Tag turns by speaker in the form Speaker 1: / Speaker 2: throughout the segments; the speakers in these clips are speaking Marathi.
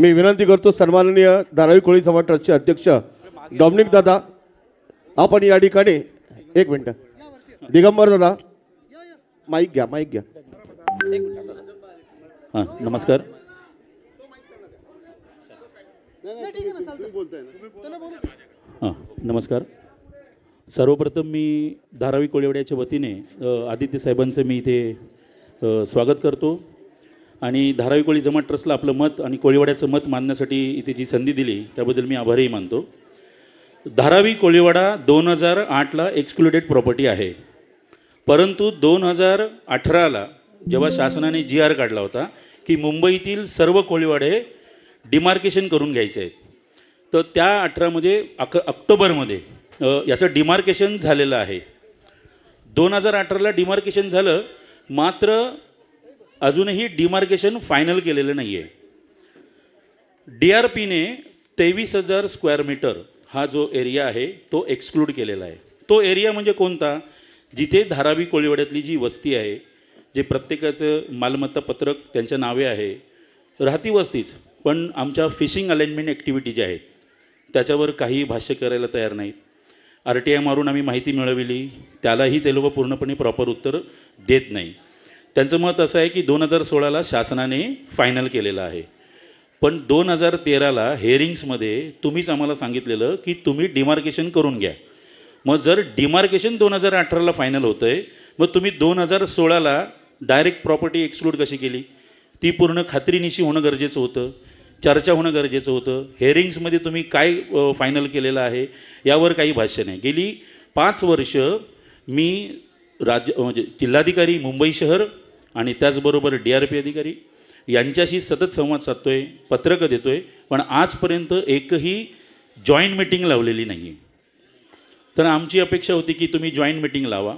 Speaker 1: मी विनंती करतो सन्माननीय धारावी कोळी समाज ट्रस्टचे अध्यक्ष डॉमिनिक दादा आपण या ठिकाणी एक मिनिट. दिगंबर दादा माईक घ्या माईक घ्या.
Speaker 2: हां नमस्कार. हां नमस्कार. सर्वप्रथम मी धारावी कोळीवाड्याच्या वतीने आदित्य साहेबांचं मी इथे स्वागत करतो. आणि धारावी कोळी जमात ट्रस्टला आपलं मत आणि कोळीवाड्याचं मत मानण्यासाठी इथे जी संधी दिली त्याबद्दल मी आभारही मानतो. धारावी कोळीवाडा दोन हजार आठला एक्सक्लुडेड प्रॉपर्टी आहे. परंतु दोन हजार अठराला जेव्हा शासनाने जी आर काढला होता की मुंबईतील सर्व कोळीवाडे डिमार्केशन करून घ्यायचे आहेत. तर त्या अठरामध्ये म्हणजे अक ऑक्टोबरमध्ये याचं डिमार्केशन झालेलं आहे. दोन हजार अठराला डिमार्केशन झालं मात्र अजूनही डिमार्केशन फायनल केलेलं नाही आहे डी आर पीने तेवीस हजार स्क्वेअर मीटर हा जो एरिया आहे तो एक्सक्लूड केलेला आहे. तो एरिया म्हणजे कोणता? जिथे धारावी कोळीवाड्यातली जी वस्ती आहे जे प्रत्येकाचं मालमत्ता पत्रक त्यांच्या नावे आहे राहती वस्तीच पण आमच्या फिशिंग अलाइनमेंट ॲक्टिव्हिटी ज्या आहेत त्याच्यावर काही भाष्य करायला तयार नाहीत आर टी आय मारून आम्ही माहिती मिळवली त्यालाही ते लोक पूर्णपणे प्रॉपर उत्तर देत नाही. त्यांचं मत असं आहे की दोन हजार सोळाला शासनाने फायनल केलेलं आहे. पण दोन हजार तेराला हेअरिंग्समध्ये तुम्हीच आम्हाला सांगितलेलं की तुम्ही डिमार्केशन करून घ्या. मग जर डिमार्केशन दोन हजार अठराला फायनल होतं आहे मग तुम्ही दोन हजार सोळाला डायरेक्ट प्रॉपर्टी एक्सक्लूड कशी केली? ती पूर्ण खात्रीनिशी होणं गरजेचं होतं चर्चा होणं गरजेचं होतं. हेअरिंग्समध्ये तुम्ही काय फायनल केलेलं आहे यावर काही भाष्य नाही. गेली पाच वर्ष मी राज्य म्हणजे जिल्हाधिकारी मुंबई शहर आणि त्याचबरोबर डी आर पी अधिकारी यांच्याशी सतत संवाद साधतो आहे पत्रकं देतो आहे पण आजपर्यंत एकही जॉईंट मिटिंग लावलेली नाही आहे तर आमची अपेक्षा होती की तुम्ही जॉईंट मिटिंग लावा.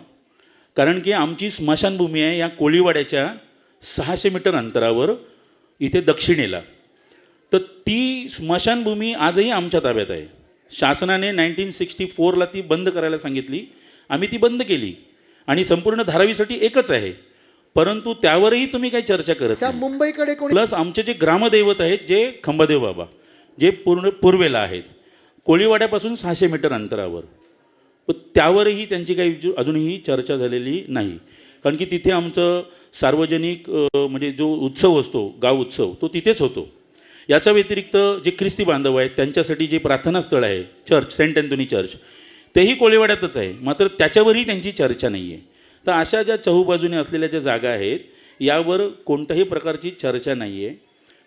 Speaker 2: कारण की आमची स्मशानभूमी आहे या कोळीवाड्याच्या सहाशे मीटर अंतरावर इथे दक्षिणेला. तर ती स्मशानभूमी आजही आमच्या ताब्यात आहे. शासनाने नाईन्टीन सिक्स्टी फोरला ती बंद करायला सांगितली. आम्ही ती बंद केली. आणि संपूर्ण धारावीसाठी एकच आहे. परंतु त्यावरही तुम्ही काही चर्चा करत
Speaker 3: त्या
Speaker 2: नाही.
Speaker 3: मुंबईकडे कोणी
Speaker 2: प्लस आमचे जे ग्रामदैवत आहेत जे खंबादेव बाबा जे पूर्ण पूर्वेला आहेत कोळीवाड्यापासून सहाशे मीटर अंतरावर. त्यावरही त्यांची काही जो- अजूनही चर्चा झालेली नाही. कारण की तिथे आमचं सार्वजनिक अ, म्हणजे जो उत्सव असतो गाव उत्सव तो तिथेच होतो. याच्या व्यतिरिक्त जे ख्रिस्ती बांधव आहेत त्यांच्यासाठी जे प्रार्थना स्थळ आहे चर्च सेंट अँथोनी चर्च तेही कोळीवाड्यातच आहे. मात्र त्याच्यावरही त्यांची चर्चा नाही आहे तर अशा ज्या चहूबाजूने असलेल्या ज्या जागा आहेत यावर कोणत्याही प्रकारची चर्चा नाही आहे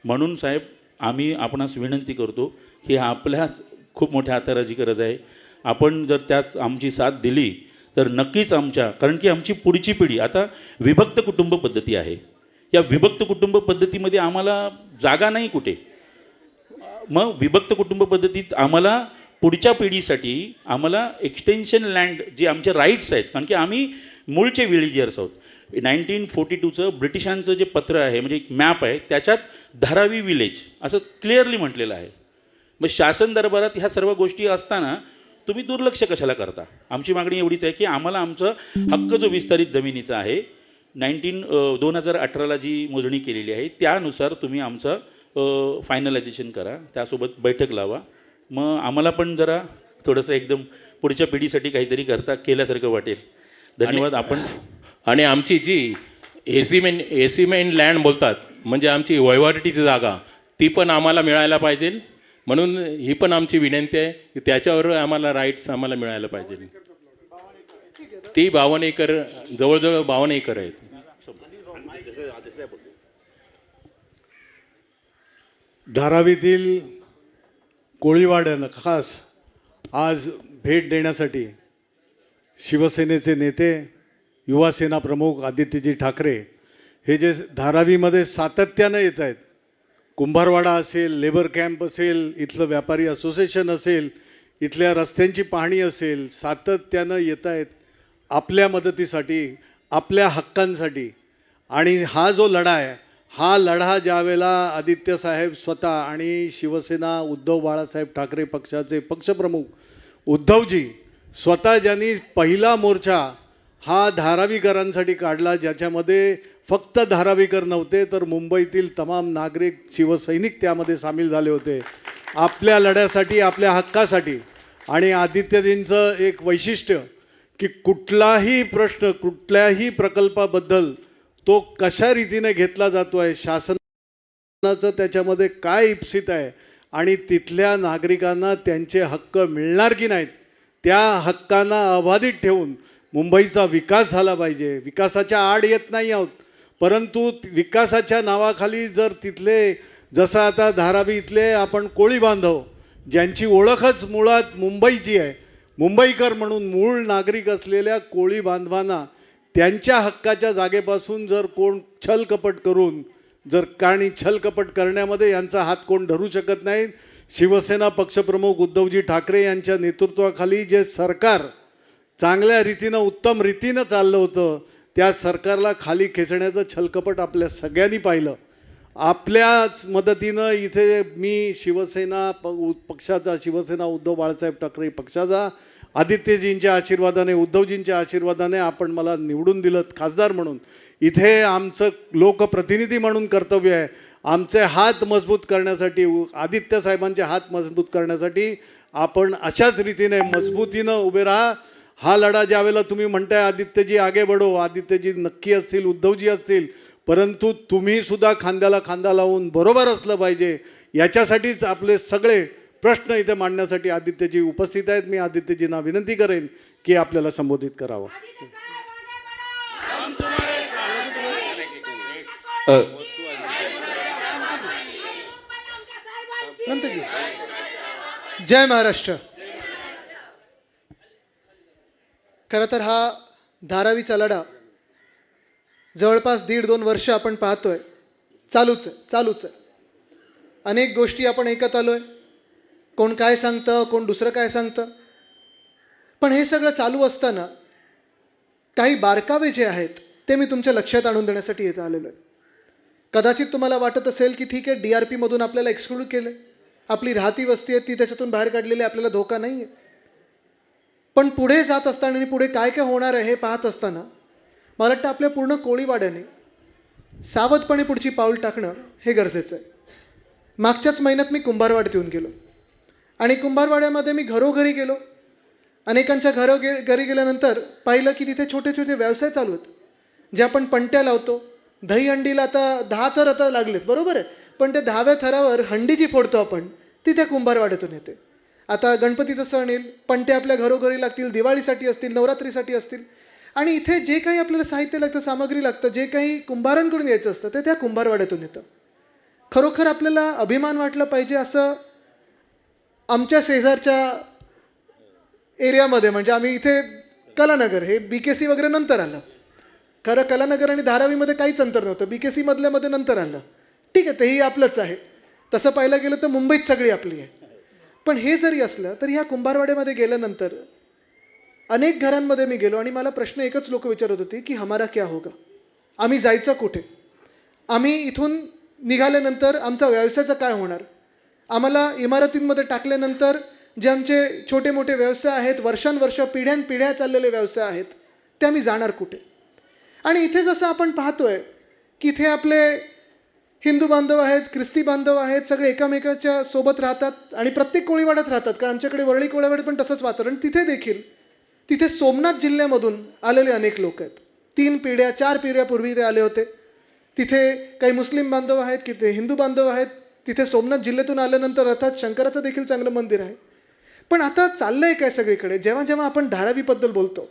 Speaker 2: म्हणून साहेब आम्ही आपणास विनंती करतो की आपल्याच खूप मोठ्या आताराची गरज आहे. आपण जर त्यात आमची साथ दिली तर नक्कीच आमच्या कारण की आमची पुढची पिढी आता विभक्त कुटुंब पद्धती आहे. या विभक्त कुटुंब पद्धतीमध्ये आम्हाला जागा नाही कुठे. मग विभक्त कुटुंब पद्धतीत आम्हाला पुढच्या पिढीसाठी आम्हाला एक्सटेन्शन लँड जे आमचे राईट्स आहेत कारण की आम्ही मूळचे विलिजर्स आहोत नाईन्टीन फोर्टी टूचं ब्रिटिशांचं जे पत्र आहे म्हणजे एक मॅप आहे त्याच्यात धारावी विलेज असं क्लिअरली म्हटलेलं आहे. मग शासन दरबारात ह्या सर्व गोष्टी असताना तुम्ही दुर्लक्ष कशाला करता? आमची मागणी एवढीच आहे की आम्हाला आमचं हक्क जो विस्तारित जमिनीचा आहे नाईन्टीन दोन हजार अठराला जी मोजणी केलेली आहे त्यानुसार तुम्ही आमचं फायनलायझेशन करा त्यासोबत बैठक लावा. मग आम्हाला पण जरा थोडंसं एकदम पुढच्या पिढीसाठी काहीतरी करता केल्यासारखं वाटेल. धन्यवाद आपण
Speaker 4: आणि आमची जी एसिमेन एसिमेन लँड बोलतात म्हणजे आमची वहिवाटीची जागा ती पण आम्हाला मिळायला पाहिजे. म्हणून ही पण आमची विनंती आहे की त्याच्यावर आम्हाला राईट्स आम्हाला मिळायला पाहिजे. ती बावन्न एकर जवळजवळ बावन्न एकर आहेत.
Speaker 5: धारावीतील कोळीवाड्यानं खास आज भेट देण्यासाठी शिवसेनेचे नेते युवासेना प्रमुख आदित्यजी ठाकरे हे जे धारावीमध्ये सातत्यानं येत आहेत कुंभारवाडा असेल लेबर कॅम्प असेल इथलं व्यापारी असोसिएशन असेल इथल्या रस्त्यांची पाहणी असेल सातत्यानं येत आहेत आपल्या मदतीसाठी आपल्या हक्कांसाठी. आणि हा जो लढा आहे हा लढा ज्यावेळेला आदित्य साहेब स्वतः आणि शिवसेना उद्धव बाळासाहेब ठाकरे पक्षाचे पक्षप्रमुख उद्धवजी स्वतः ज्यांनी पहिला मोर्चा हा धारावीकरांसाठी काढला ज्याच्यामध्ये फक्त धारावीकर नव्हते तर मुंबईतील तमाम नागरिक शिवसैनिक त्यामध्ये सामील झाले होते. आपल्या लढ्यासाठी आपल्या हक्कासाठी. आणि आदित्यजींचं एक वैशिष्ट्य की कुठलाही प्रश्न कुठल्याही प्रकल्पाबद्दल तो कशा रीतीने घेतला जातो आहे शासनाचं त्याच्यामध्ये काय इप्सित आहे आणि तिथल्या नागरिकांना त्यांचे हक्क मिळणार की नाहीत त्या हक्कांना अबाधित ठेवून मुंबईचा विकास झाला पाहिजे. विकासाच्या आड येत नाही आहोत. परंतु विकासाच्या नावाखाली जर तिथले जसं आता धारावी इथले आपण कोळी बांधव ज्यांची ओळखच मुळात मुंबईची आहे. मुंबईकर म्हणून मूळ नागरिक असलेल्या कोळी बांधवांना त्यांच्या हक्काच्या जागेपासून जर कोण छलकपट करून जर काणी छलकपट करण्यामध्ये यांचा हात कोण धरू शकत नाही शिवसेना पक्षप्रमुख उद्धवजी ठाकरे यांच्या नेतृत्वाखाली जे सरकार चांगल्या रीतीनं उत्तम रीतीनं चाललं होतं त्या सरकारला खाली खेचण्याचं छलकपट आपल्या सगळ्यांनी पाहिलं. आपल्याच मदतीनं इथे मी शिवसेना प उ- पक्षाचा शिवसेना उद्धव बाळासाहेब ठाकरे पक्षाचा आदित्यजींच्या आशीर्वादाने उद्धवजींच्या आशीर्वादाने आपण मला निवडून दिलं खासदार म्हणून. इथे आमचं लोकप्रतिनिधी म्हणून कर्तव्य आहे. आमचे हात मजबूत करण्यासाठी उ- आदित्य साहेबांचे हात मजबूत करण्यासाठी आपण अशाच रीतीने मजबूतीनं उभे राहा. हा लढा ज्यावेळेला तुम्ही म्हणताय आदित्यजी आगे बढो आदित्यजी नक्की असतील उद्धवजी असतील परंतु तुम्ही सुद्धा खांद्याला खांदा लावून बरोबर असलं पाहिजे. याच्यासाठीच आपले सगळे प्रश्न इथे मांडण्यासाठी आदित्यजी उपस्थित आहेत. मी आदित्यजींना विनंती करेन की आपल्याला संबोधित करावं.
Speaker 3: नंतर घेऊ. जय महाराष्ट्र. खरं तर हा धारावीचा लढा जवळपास दीड दोन वर्ष आपण पाहतोय. चालूच आहे चालूच आहे. अनेक गोष्टी आपण ऐकत आलोय. कोण काय सांगतं कोण दुसरं काय सांगतं. पण हे सगळं चालू असताना काही बारकावे जे आहेत ते मी तुमच्या लक्षात आणून देण्यासाठी येत आलेलो आहे. कदाचित तुम्हाला वाटत असेल की ठीक आहे डी आर पीमधून आपल्याला एक्सक्लूड केलं आपली राहती वस्ती आहे ती त्याच्यातून बाहेर काढलेली आपल्याला धोका नाही आहे पण पुढे जात असताना आणि पुढे काय काय होणार आहे हे पाहत असताना मला वाटतं आपल्या पूर्ण कोळीवाड्याने सावधपणे पुढची पाऊल टाकणं हे गरजेचं आहे. मागच्याच महिन्यात मी कुंभारवाड्यात येऊन गेलो. आणि कुंभारवाड्यामध्ये मी घरोघरी गेलो. अनेकांच्या घरो गे घरी गेल्यानंतर पाहिलं की तिथे छोटे छोटे व्यवसाय चालू आहेत. जे आपण पंट्या लावतो. दहीहंडीला आता दहा थर आता लागलेत बरोबर आहे. पण त्या दहाव्या थरावर हंडी जी फोडतो आपण. ती त्या कुंभारवाड्यातून येते. आता गणपतीचा सण येईल पणते आपल्या घरोघरी लागतील दिवाळीसाठी असतील नवरात्रीसाठी असतील. आणि इथे जे काही आपल्याला साहित्य लागतं सामग्री लागतं जे काही कुंभारांकडून यायचं असतं ते त्या कुंभारवाड्यातून येतं. खरोखर आपल्याला अभिमान वाटला पाहिजे असं आमच्या शेजारच्या एरियामध्ये म्हणजे आम्ही इथे कलानगर हे बी के सी वगैरे नंतर आलं. खरं कलानगर आणि धारावीमध्ये काहीच अंतर नव्हतं बी के सी मधल्यामध्ये नंतर आलं. ठीक आहे तेही आपलंच आहे. तसं पाहायला गेलं तर मुंबईत सगळी आपली आहे. पण हे जरी असलं तर ह्या कुंभारवाड्यामध्ये गेल्यानंतर अनेक घरांमध्ये मी गेलो आणि मला प्रश्न एकच लोक विचारत होते की हमारा क्या होगा? आम्ही जायचं कुठे? आम्ही इथून निघाल्यानंतर आमचा व्यवसायाचं काय होणार? आम्हाला इमारतींमध्ये टाकल्यानंतर जे आमचे छोटे मोठे व्यवसाय आहेत वर्षानुवर्ष पिढ्यानपिढ्या चाललेले व्यवसाय आहेत ते आम्ही जाणार कुठे? आणि इथे जसं आपण पाहतोय की इथे आपले हिंदू बांधव आहेत ख्रिस्ती बांधव आहेत सगळे एकामेकाच्या सोबत राहतात आणि प्रत्येक कोळीवाड्यात राहतात. कारण आमच्याकडे वरळी कोळीवाड्यात पण तसंच वातावरण. तिथे देखील तिथे सोमनाथ जिल्ह्यामधून आलेले अनेक लोक आहेत. तीन पिढ्या चार पिढ्यापूर्वी ते आले होते. तिथे काही मुस्लिम बांधव आहेत की ते हिंदू बांधव आहेत तिथे सोमनाथ जिल्ह्यातून आल्यानंतर अर्थात शंकराचं देखील चांगलं मंदिर आहे. पण आता चाललं आहे काय सगळीकडे? जेव्हा जेव्हा आपण धारावीबद्दल बोलतो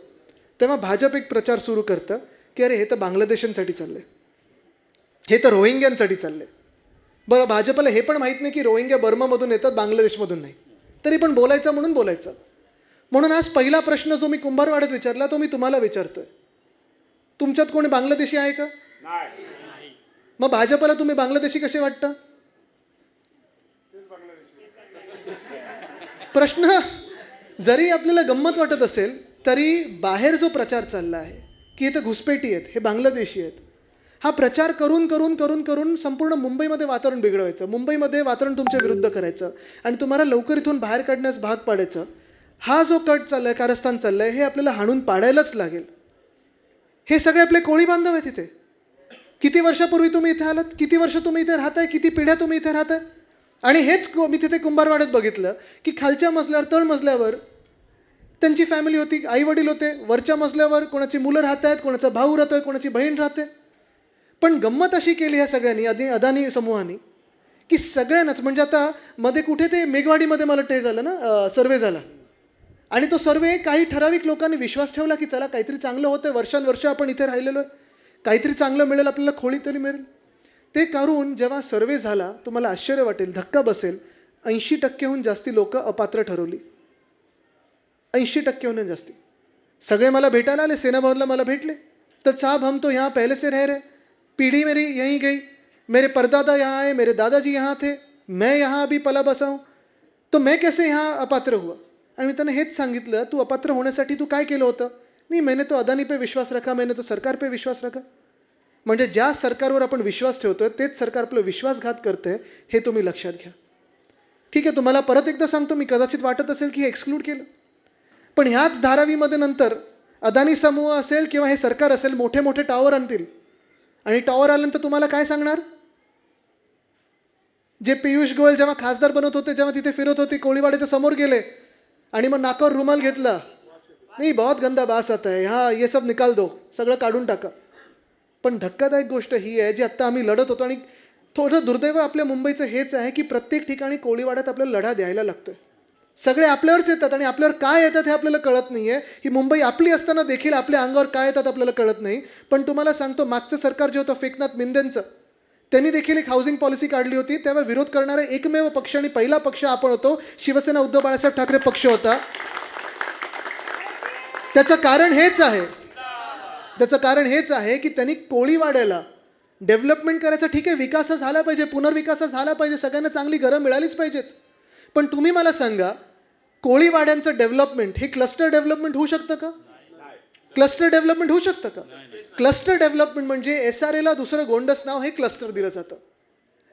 Speaker 3: तेव्हा भाजप एक प्रचार सुरू करतं की अरे हे तर बांगलादेशांसाठी चाललंय. हे तर रोहिंग्यांसाठी चाललंय. बरं भाजपला हे पण माहीत नाही की रोहिंग्या बर्मामधून येतात बांगलादेशमधून नाही. तरी पण बोलायचं म्हणून बोलायचं. म्हणून आज पहिला प्रश्न जो मी कुंभारवाड्यात विचारला तो मी तुम्हाला विचारतोय. तुमच्यात कोणी बांगलादेशी आहे का? मग भाजपला तुम्ही बांगलादेशी कसे वाटता? प्रश्न जरी आपल्याला गंमत वाटत असेल तरी बाहेर जो प्रचार चालला आहे की इथं घुसपेटी आहेत हे बांगलादेशी आहेत. हा प्रचार करून करून करून करून संपूर्ण मुंबईमध्ये वातावरण बिघडवायचं. मुंबईमध्ये वातावरण तुमच्या विरुद्ध करायचं. आणि तुम्हाला लवकर इथून बाहेर काढण्यास भाग पाडायचं. हा जो कट चाललाय कारस्थान चाललंय हे आपल्याला हाणून पाडायलाच लागेल. हे सगळे आपले कोळी बांधव आहेत तिथे किती वर्षापूर्वी तुम्ही इथे आलात? किती वर्ष तुम्ही इथे राहताय? किती पिढ्या तुम्ही इथे राहताय? आणि हेच को- मी तिथे कुंभारवाड्यात बघितलं की खालच्या मजल्यावर तळ मजल्यावर त्यांची फॅमिली होती आई वडील होते. वरच्या मजल्यावर कोणाची मुलं राहत आहेत कोणाचा भाऊ राहतोय कोणाची बहीण राहते. पण गंमत अशी केली ह्या सगळ्यांनी अदि अदानी समूहाने की सगळ्यांनाच म्हणजे आता मध्ये कुठे ते मेघवाडीमध्ये मला ते झालं ना सर्वे झाला. आणि तो सर्वे काही ठराविक लोकांनी विश्वास ठेवला की चला काहीतरी चांगलं होतं वर्षानुवर्ष आपण इथे राहिलेलो आहे. काहीतरी चांगलं मिळेल आपल्याला खोळी तरी मिळेल. ते करून जेव्हा सर्वे झाला तुम्हाला आश्चर्य वाटेल धक्का बसेल ऐंशी टक्केहून जास्ती लोक अपात्र ठरवली. ऐंशी टक्केहून जास्ती. सगळे मला भेटायला आले सेनाभवनला मला भेटले. तर साहब हम तो ह्या पहले से रह रहे पीढ़ी मेरी यहीं गई। मेरे परदादा यहाँ आए मेरे दादाजी यहाँ थे। मैं यहाँ अभी पला बसा हूँ। तो मैं कैसे यहाँ अपात्र हुआ? आणि मी त्यांना हेच सांगितलं तू अपात्र होण्यासाठी तू काय केलं होतं? नाही मैंने तो अदानी पे विश्वास रखा मैंने तो सरकार पे विश्वास रखा। म्हणजे ज्या सरकारवर आपण विश्वास ठेवतो आहे तेच सरकार आपलं विश्वासघात करते हे तुम्ही लक्षात घ्या. ठीक आहे तुम्हाला परत एकदा सांगतो मी कदाचित वाटत असेल की हे एक्सक्लूड केलं. पण ह्याच धारावीमध्ये नंतर अदानी समूह असेल किंवा हे सरकार असेल मोठे मोठे टॉवर आणतील. आणि टॉवर आल्यानंतर तुम्हाला काय सांगणार? जे पियुष गोयल जेव्हा खासदार बनत होते जेव्हा तिथे फिरत होते कोळीवाड्याच्या समोर गेले आणि मग नाकावर रुमाल घेतला. नाही बहुत गंदा बास आता आहे. हा हे सब निकाल दो. सगळं काढून टाका. पण धक्कादायक गोष्ट ही आहे जी आत्ता आम्ही लढत होतो आणि थोडं दुर्दैव आपल्या मुंबईचं हेच आहे की प्रत्येक ठिकाणी कोळीवाड्यात आपल्याला लढा द्यायला लागतोय. सगळे आपल्यावरच येतात आणि आपल्यावर काय येतात हे आपल्याला कळत नाही आहे ही मुंबई आपली असताना देखील आपल्या अंगावर काय येतात आपल्याला कळत नाही. पण तुम्हाला सांगतो मागचं सरकार जे होतं फेकनाथ मिंदेंचं त्यांनी देखील एक हाऊसिंग पॉलिसी काढली होती. तेव्हा विरोध करणारा एकमेव पक्ष आणि पहिला पक्ष आपण होतो शिवसेना उद्धव बाळासाहेब ठाकरे पक्ष होता. त्याचं कारण हेच आहे. त्याचं कारण हेच आहे की त्यांनी कोळी वाढायला डेव्हलपमेंट करायचं ठीक आहे विकास झाला पाहिजे पुनर्विकास झाला पाहिजे सगळ्यांना चांगली घरं मिळालीच पाहिजेत. पण तुम्ही मला सांगा कोळीवाड्यांचं डेव्हलपमेंट हे क्लस्टर डेव्हलपमेंट होऊ शकतं का? क्लस्टर डेव्हलपमेंट होऊ शकतं का? क्लस्टर डेव्हलपमेंट म्हणजे एस आर एला दुसरं गोंडस नाव हे क्लस्टर दिलं जातं.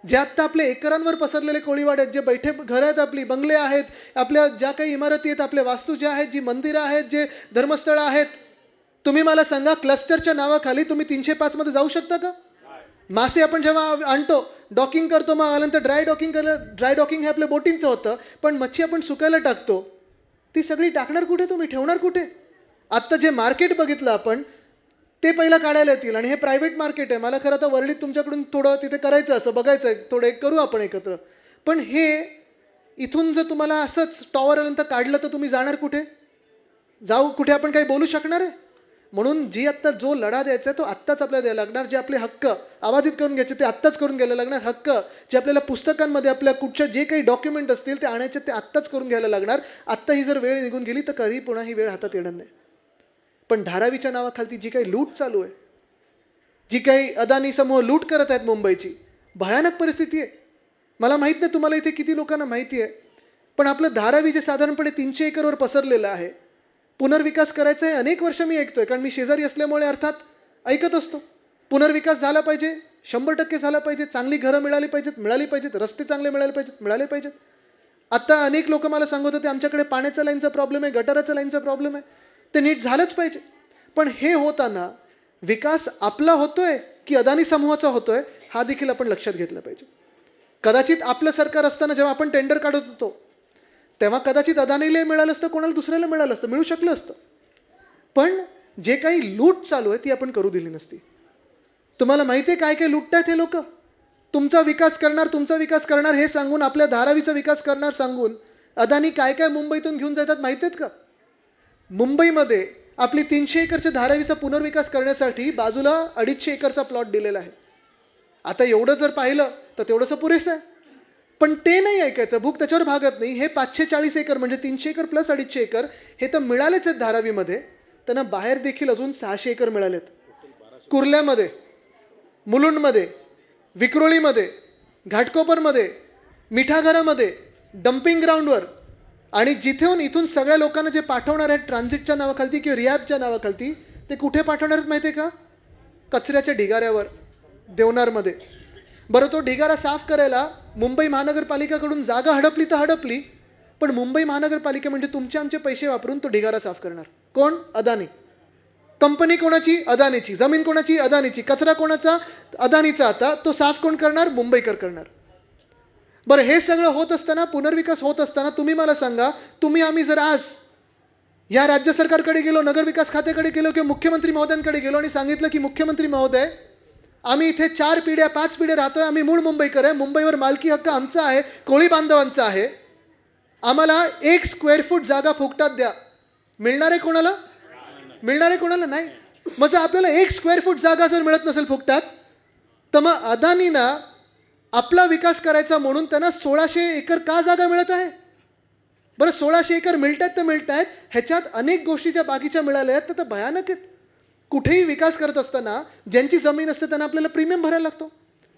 Speaker 3: जे आत्ता आपले एकरांवर पसरलेले कोळीवाड्यात आहेत जे बैठे घरं आहेत आपली बंगले आहेत आपल्या ज्या काही इमारती आहेत आपल्या वास्तू ज्या आहेत जी मंदिरं आहेत जे धर्मस्थळं आहेत तुम्ही मला सांगा क्लस्टरच्या नावाखाली तुम्ही तीनशे पाचमध्ये जाऊ शकता का? मासे आपण जेव्हा आणतो डॉकिंग करतो मग आल्यानंतर ड्राय डॉकिंग केलं ड्राय डॉकिंग हे आपल्या बोटिंगचं होतं पण मच्छी आपण सुकायला टाकतो. ती सगळी टाकणार कुठे? तुम्ही ठेवणार कुठे? आत्ता जे मार्केट बघितलं आपण ते पहिला काढायला येतील. आणि हे प्रायव्हेट मार्केट आहे. मला खरं तर वर्णित तुमच्याकडून थोडं तिथे करायचं असं बघायचं आहे. थोडं एक करू आपण एकत्र. पण हे इथून जर तुम्हाला असंच टॉवर आल्यानंतर काढलं तर तुम्ही जाणार कुठे? जाऊ कुठे आपण काही बोलू शकणार आहे? म्हणून जी आत्ता जो लढा द्यायचा आहे तो आत्ताच आपल्याला द्यायला लागणार. जे आपले हक्क अबाधित करून घ्यायचे ते आत्ताच करून घ्यायला लागणार. हक्क जे आपल्याला पुस्तकांमध्ये आपल्या कुठच्या जे काही डॉक्युमेंट असतील ते आणायचे ते आत्ताच करून घ्यायला लागणार. आत्ता ही जर वेळ निघून गेली तर कधी पुन्हा ही वेळ हातात येणार नाही. पण धारावीच्या नावाखालती जी काही लूट चालू आहे जी काही अदानी समूह लूट करत आहेत मुंबईची भयानक परिस्थिती आहे. मला माहीत नाही तुम्हाला इथे किती लोकांना माहिती आहे पण आपलं धारावी जे साधारणपणे तीनशे एकरवर पसरलेलं आहे पुनर्विकास करायचा आहे अनेक वर्ष मी ऐकतो आहे कारण मी शेजारी असल्यामुळे अर्थात ऐकत असतो. पुनर्विकास झाला पाहिजे शंभर टक्के झाला पाहिजे चांगली घरं मिळाली पाहिजेत मिळाली पाहिजेत रस्ते चांगले मिळाले पाहिजेत मिळाले पाहिजेत. आत्ता अनेक लोक मला सांगत होते आमच्याकडे पाण्याचं लाईनचा प्रॉब्लेम आहे गटाराच्या लाईनचा प्रॉब्लेम आहे. ते नीट झालंच पाहिजे. पण हे होताना विकास आपला होतोय की अदानी समूहाचा होतोय हा देखील आपण लक्षात घेतला पाहिजे. कदाचित आपलं सरकार असताना जेव्हा आपण टेंडर काढत होतो तेव्हा कदाचित अदानीला मिळालं असतं कोणाला दुसऱ्याला मिळालं असतं मिळू शकलं असतं. पण जे काही लूट चालू आहे ती आपण करू दिली नसती. तुम्हाला माहिती आहे काय काय लुटतायत हे लोक? तुमचा विकास करणार तुमचा विकास करणार हे सांगून आपल्या धारावीचा विकास करणार सांगून अदानी काय काय मुंबईतून घेऊन जातात माहिती आहेत का? मुंबईमध्ये आपली तीनशे एकरच्या धारावीचा पुनर्विकास करण्यासाठी बाजूला अडीचशे एकरचा प्लॉट दिलेला आहे. आता एवढं जर पाहिलं तर तेवढंसं पुरेसं आहे. पण ते नाही ऐकायचं. भूक त्याच्यावर भागत नाही. हे पाचशे चाळीस एकर म्हणजे तीनशे एकर प्लस अडीचशे एकर हे तर मिळालेच आहेत धारावीमध्ये. त्यांना बाहेर देखील अजून सहाशे एकर मिळालेत. कुर्ल्यामध्ये मुलुंडमध्ये विक्रोळीमध्ये घाटकोपरमध्ये मिठाघरामध्ये डम्पिंग ग्राउंडवर आणि जिथेहून इथून सगळ्या लोकांना जे पाठवणार आहेत ट्रान्झिटच्या नावाखालती किंवा रियाबच्या नावाखालती ते कुठे पाठवणार आहेत माहिती आहे का? कचऱ्याच्या ढिगाऱ्यावर देवनारमध्ये. बरं तो ढिगारा साफ करायला मुंबई महानगरपालिकाकडून जागा हडपली तर हडपली पण मुंबई महानगरपालिका म्हणजे तुमचे आमचे पैसे वापरून तो ढिगारा साफ करणार. कोण? अदानी. कंपनी कोणाची? अदानीची. जमीन कोणाची? अदानीची. कचरा कोणाचा? अदानीचा आता. तो साफ कोण करणार? मुंबईकर करणार. बरं हे सगळं होत असताना पुनर्विकास होत असताना तुम्ही मला सांगा तुम्ही आम्ही जर आज या राज्य सरकारकडे गेलो नगरविकास खात्याकडे गेलो किंवा मुख्यमंत्री महोदयांकडे गेलो आणि सांगितलं की मुख्यमंत्री महोदय आम्ही इथे चार पिढ्या पाच पिढ्या राहतोय. आम्ही मूळ मुंबईकर आहे. मुंबईवर मालकी हक्क आमचा आहे. कोळी बांधवांचा आहे. आम्हाला एक स्क्वेअर फूट जागा फुकटात द्या. मिळणार आहे कोणाला? मिळणार आहे कोणाला? नाही. मग जर आपल्याला एक स्क्वेअर फूट जागा जर मिळत नसेल फुकटात तर मग अदानीना आपला विकास करायचा म्हणून त्यांना सोळाशे एकर का जागा मिळत आहे? बरं सोळाशे एकर मिळत आहेत तर मिळत आहेत ह्याच्यात अनेक गोष्टी ज्या बाकीच्या मिळाल्या आहेत तर भयानक आहेत. कुठेही विकास करत असताना ज्यांची जमीन असते त्यांना आपल्याला प्रीमियम भरायला लागतो.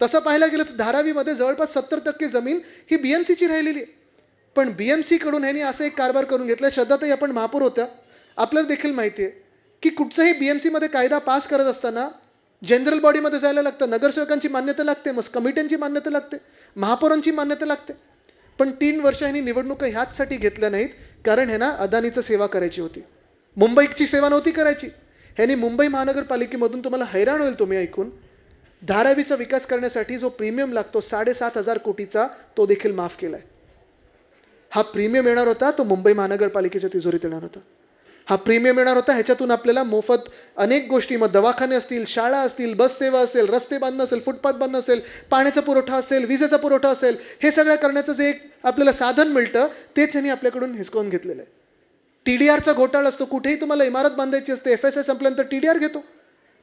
Speaker 3: तसं पाहायला गेलं तर धारावीमध्ये जवळपास सत्तर टक्के जमीन ही बी एम सीची राहिलेली आहे. पण बी एम सीकडून ह्यांनी असं एक कारभार करून घेतला श्रद्धाताई आपण महापौर होत्या. आपल्याला देखील माहिती आहे की कुठचंही बी एम सीमध्ये कायदा पास करत असताना जनरल बॉडीमध्ये जायला लागतं नगरसेवकांची मान्यता लागते मग कमिट्यांची मान्यता लागते महापौरांची मान्यता लागते. पण तीन वर्ष ह्यांनी निवडणुका ह्याचसाठी घेतल्या नाहीत कारण ह्यांना अदानीचं सेवा करायची होती. मुंबईची सेवा नव्हती करायची. ह्याने मुंबई महानगरपालिकेमधून तुम्हाला हैराण होईल तुम्ही ऐकून. धारावीचा विकास करण्यासाठी जो प्रीमियम लागतो साडेसात हजार कोटीचा तो देखील माफ केला आहे हा प्रीमियम येणार होता तो मुंबई महानगरपालिकेच्या तिजोरीत येणार होता. हा प्रीमियम येणार होता ह्याच्यातून आपल्याला मोफत अनेक गोष्टी मग दवाखाने असतील शाळा असतील बस सेवा असेल रस्ते बांधणं असेल फुटपाथ बांधणं असेल पाण्याचा पुरवठा असेल विजेचा पुरवठा असेल हे सगळं करण्याचं जे एक आपल्याला साधन मिळतं तेच ह्यांनी आपल्याकडून हिसकावून घेतलेलं आहे. टी डी आरचा घोटाळा असतो कुठेही तुम्हाला इमारत बांधायची असते एफ एस आय संपल्यानंतर टी डी आर घेतो.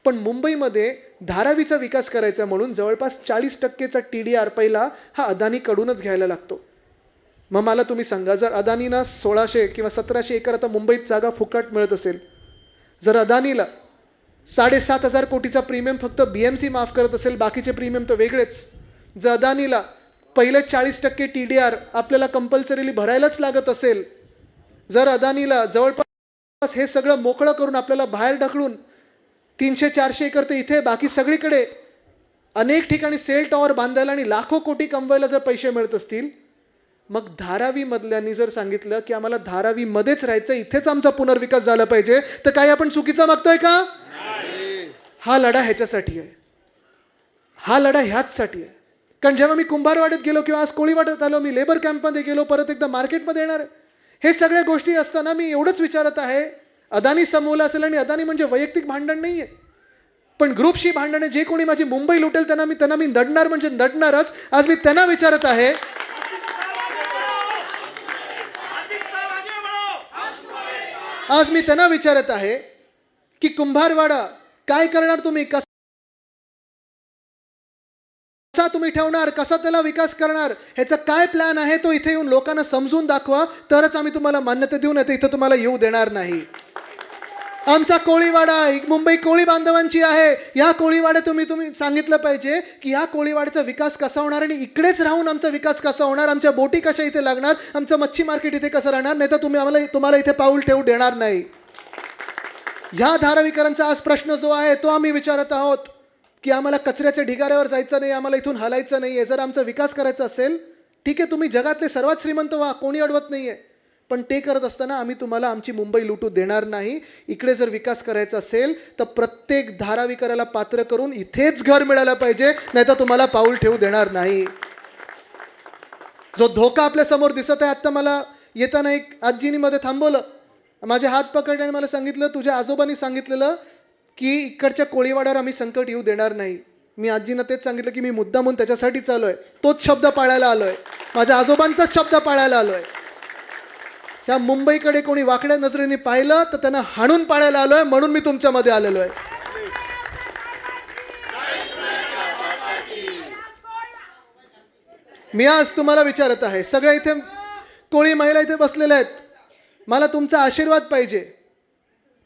Speaker 3: पण मुंबईमध्ये धारावीचा विकास करायचा म्हणून जवळपास चाळीस टक्केचा टी डी आर पहिला हा अदानीकडूनच घ्यायला लागतो. मग मला तुम्ही सांगा जर अदानीना सोळाशे किंवा सतराशे एकर आता मुंबईत जागा फुकट मिळत असेल जर अदानीला साडेसात हजार कोटीचा प्रीमियम फक्त बी एम सी माफ करत असेल बाकीचे प्रीमियम तर वेगळेच. जर अदानीला पहिले चाळीस टक्के टी डी आर आपल्याला कंपल्सरीली भरायलाच लागत असेल जर अदानीला जवळपास हे सगळं मोकळं करून आपल्याला बाहेर ढकलून तीनशे चारशे एकर तर इथे बाकी सगळीकडे अनेक ठिकाणी सेल टॉवर बांधायला आणि लाखो कोटी कमवायला जर पैसे मिळत असतील मग धारावी मधल्यांनी जर सांगितलं की आम्हाला धारावीमध्येच राहायचं इथेच आमचा पुनर्विकास झाला पाहिजे तर काही आपण चुकीचा मागतोय का? हा लढा ह्याच्यासाठी आहे. हा लढा ह्याचसाठी आहे. कारण जेव्हा मी कुंभारवाड्यात गेलो किंवा आज कोळीवाड्यात आलो मी लेबर कॅम्पमध्ये गेलो परत एकदा मार्केटमध्ये येणार आहे. हे सगळ्या गोष्टी असताना मी एवढंच विचारत आहे अदानी समोला असेल आणि अदानी म्हणजे वैयक्तिक भांडण नाही आहे पण ग्रुपशी भांडणे जे कोणी माझी मुंबई लुटेल त्यांना मी त्यांना मी नडणार म्हणजे नडणारच आज मी त्यांना विचारत आहे. आज मी त्यांना विचारत आहे की कुंभारवाडा काय करणार तुम्ही? कसा तुम्ही ठेवणार कसा त्याला विकास करणार ह्याचा काय प्लॅन आहे तो इथे येऊन लोकांना समजून दाखवा तरच आम्ही तुम्हाला मान्यता देऊ नाही तर इथं तुम्हाला येऊ देणार नाही. आमचा कोळीवाडा मुंबई कोळी बांधवांची आहे या कोळीवाड्या तुम्ही तुम्ही सांगितलं पाहिजे की ह्या कोळीवाड्याचा विकास कसा होणार आणि इकडेच राहून आमचा विकास कसा होणार आमच्या बोटी कशा इथे लागणार आमचं मच्छी मार्केट इथे कसं राहणार नाही तर तुम्ही आम्हाला तुम्हाला इथे पाऊल ठेवू देणार नाही. ह्या धारावीकरांचा आज प्रश्न जो आहे तो आम्ही विचारत आहोत. की आम्हाला कचऱ्याच्या ढिगाऱ्यावर जायचं नाही आम्हाला इथून हलायचं नाही आहे जर आमचा विकास करायचा असेल ठीक आहे तुम्ही जगातले सर्वात श्रीमंत व्हा कोणी अडवत नाही आहे पण ते करत असताना आम्ही तुम्हाला आमची मुंबई लुटू देणार नाही. इकडे जर विकास करायचा असेल तर प्रत्येक धाराविकाराला पात्र करून इथेच घर मिळायला पाहिजे नाही तर तुम्हाला पाऊल ठेवू देणार नाही. जो धोका आपल्यासमोर दिसत आहे आत्ता मला येताना एक आजीनी मध्ये थांबवलं. माझे हात पकडले आणि मला सांगितलं तुझ्या आजोबांनी सांगितलेलं की इकडच्या कोळीवाड्यावर आम्ही संकट येऊ देणार नाही. मी आजीनं तेच सांगितलं की मी मुद्दा म्हणून त्याच्यासाठी चालू आहे तोच शब्द पाळायला आलो आहे माझ्या आजोबांचाच शब्द पाळायला आलो आहे त्या मुंबईकडे कोणी वाकड्या नजरेने पाहिलं तर त्यांना हाणून पाळायला आलो आहे म्हणून मी तुमच्यामध्ये आलेलो आहे. मी आज तुम्हाला विचारत आहे. सगळ्या इथे कोळी महिला इथे बसलेल्या आहेत. मला तुमचा आशीर्वाद पाहिजे.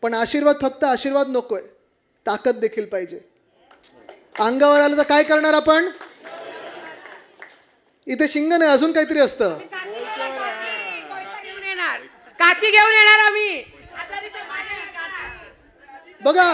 Speaker 3: पण आशीर्वाद फक्त आशीर्वाद नकोय. ताकद देखील पाहिजे अंगावर आलं तर काय करणार आपण इथे शिंग नाही अजून काहीतरी असतं
Speaker 6: काती घेऊन येणार आम्ही
Speaker 3: बघा